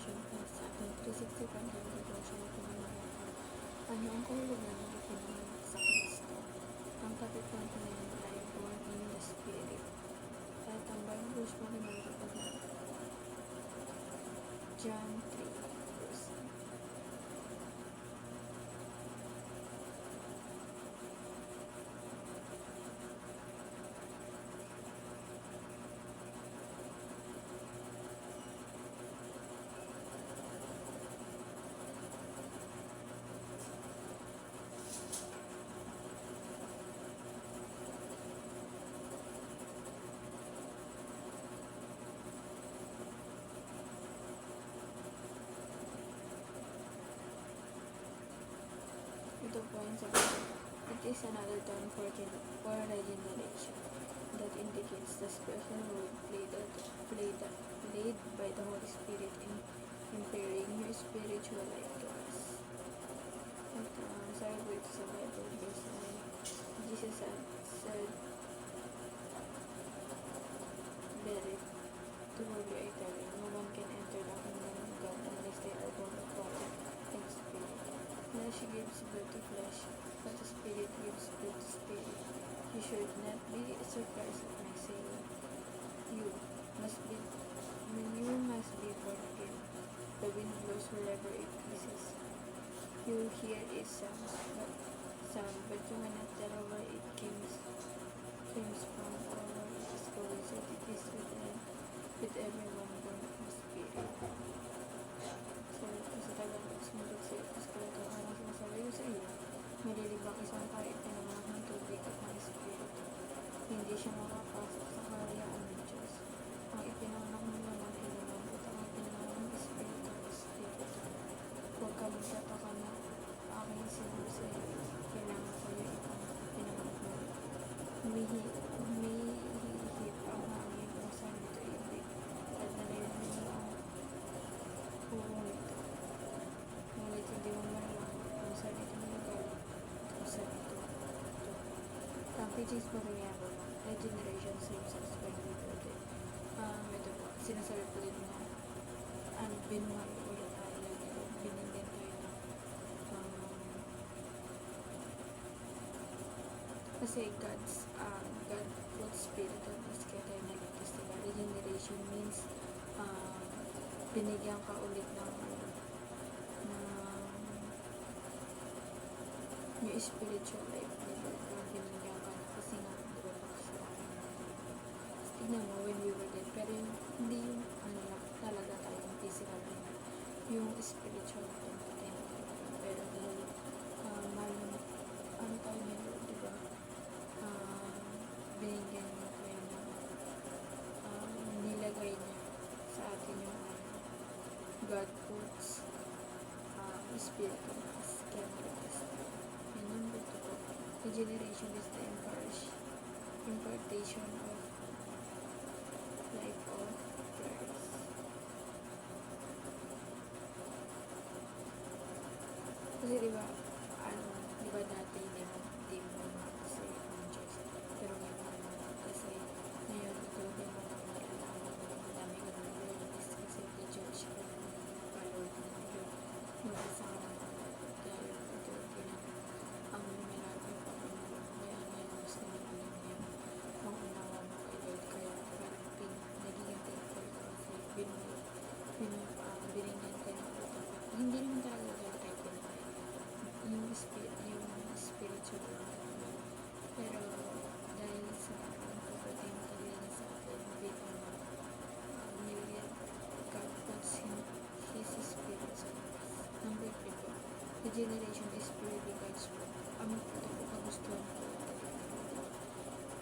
devotion plus sa ating 360 candle devotion na pinangyayari. Ano ang kahulugan ng ipinanganak sa Kristo? Ang topic natin ngayon ay born in the Spirit. At ang Bible verse mo naman kapag John 3 is another term for, for regeneration that indicates the special role played, played, played by the Holy Spirit in imparting your spiritual life to us. At sabi po ito sa Bible verse Jesus said, You should not be surprised at my saying, you must be, you must be born. The wind blows wherever it pleases. You hear its sound, but sound, but you cannot tell where it comes from or where it is going. So it is with, with everyone born of the spirit. So, sa Tagalog, sumulog sa ito sa kalatang araw sinasabi ko sa iyo, malilibang isang kahit pinanganak ng tubig at ng espiritu. Hindi siya makapasok sa kahayaan ng Diyos. Ang ipinanganak mo naman ay lumambot ang ipinanganak ng espiritu ng espiritu. Huwag ka magtataka na aking sinabi sa iyo, kailangan ko yung ipang pinanganak mo. Humihi, humihihip ang hangin kung saan ito ibig at nalilin mo ang Ngunit, ngunit hindi mo malaman kung saan ito nanggaling, kung saan ito ito. Teachings po nangyari regeneration same sex Bible po din. Um, ito po, sinasabi po din na ang binuhay ulit tayo, binigyan tayo ng um, kasi God's um, God put spirit on us kaya tayo naligtas diba? Regeneration means um, binigyan ka ulit ng ano, ng yung spiritual life na binigyan ka na kasi nga di ba makasalanan natin mo when we were dead pero yung, hindi yung ano talaga tayo yung physical na yung spiritual tayo pero dahil uh, mahal ano tayo Lord di ba? Um, binigyan niya tayo ng um, nilagay niya sa atin yung ano God puts spirit in us kaya maligtas tayo and two po regeneration is the impart- impartation of life of Christ kasi diba ano diba dati hindi mo hindi mo kasi ang Diyos pero ngayon naman kasi ngayon ito hindi mo na malalaman na madami ka na nililis kasi i-judge ka na ng followers ng Diyos mag-isa ka na dahil ito pinag ang lumalapit pa ang kaya ngayon mas naman alam niya ang unawa mo kay Lord kaya parang pin, nagiging thankful ka kasi binuhay bin, uh, binigyan ka ng utak hindi naman talaga dahil tayo binuhay yung, spirit, yung spiritual life pero dahil sa ang pagdating talaga niya sa atin bilang um, nilagyan God puts him, His spirit sa us. Number 3 po, regeneration is purely God's work. Ang ito ko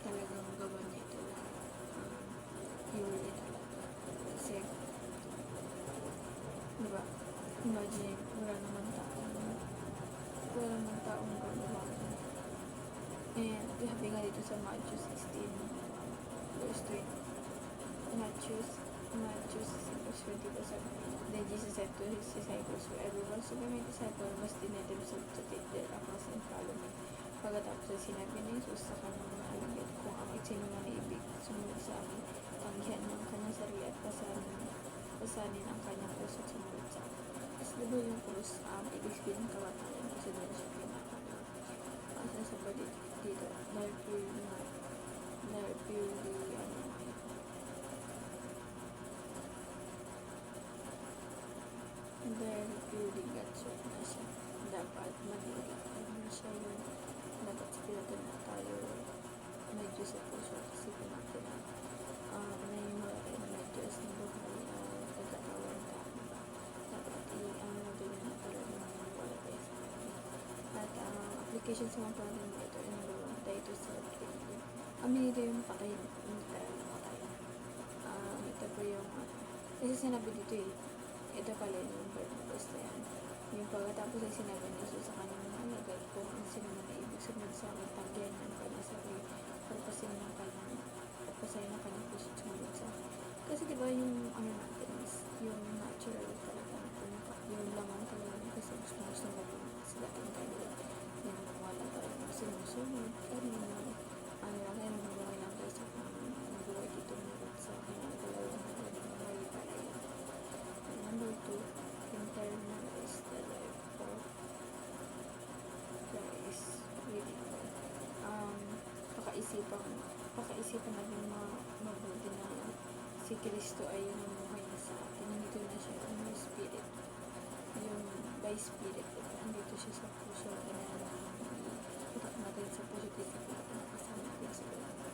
talagang gawa niya ito lahat. Um, purely talaga. Kasi, diba, imagine, wala naman taong wala naman taong gagawa. And, sabi nga dito sa Matthew 16, verse 20. Matthew, Matthew 16, verse 20 sabi, Then Jesus said to his disciples, Whoever wants to be my disciple must deny themselves to take their cross and follow me. Pagkatapos ay sinabi ni Jesus sa kanyang mga alagad, kung ang sino man ibig sumunod sa akin, tanggihan ng kanyang sarili at pasanin, pasanin ang kanyang puso at sumunod Tapos, um, ibig sabihin ng kamatayan kasi doon siya pinakala. Ang sasabi dito, purely na, ano, Dapat manila. Ano siya yung dapat sa na tayo medyo sa puso kasi pinatun na uh, may mga rin na Diyos na buhay uh, pagkatawan ka. Dapat i-ano mo din na talaga wala tayo sa kanya. At ang application sa mga problem na ito, yung number one, tayo to self-healing. Amin ito yung patay, hindi tayo patay. Um, ito po yung, uh, kasi sinabi dito eh, ito pala yung purpose na yan. Yung pagkatapos ay sinabi ni Jesus sa kanyang mga alagad kung ang sino man ay ibig sumunod sa akin, tanggihan ng kanyang sarili, purposin ng kanyang, purposayin ng kanyang puso sumunod sa akin. Kasi diba yung ano natin is, yung natural talaga na pumunta, yung laman talaga kasi gusto mo sa dating tayo. Yung wala talaga sinusunod, kanina, ano lang, si Kristo ay namumuhay na sa atin. Nandito na siya ang Holy Spirit. Yung by Spirit, nandito siya sa puso. Kaya na itak natin sa puso. Kasi nakasama ko sa puso.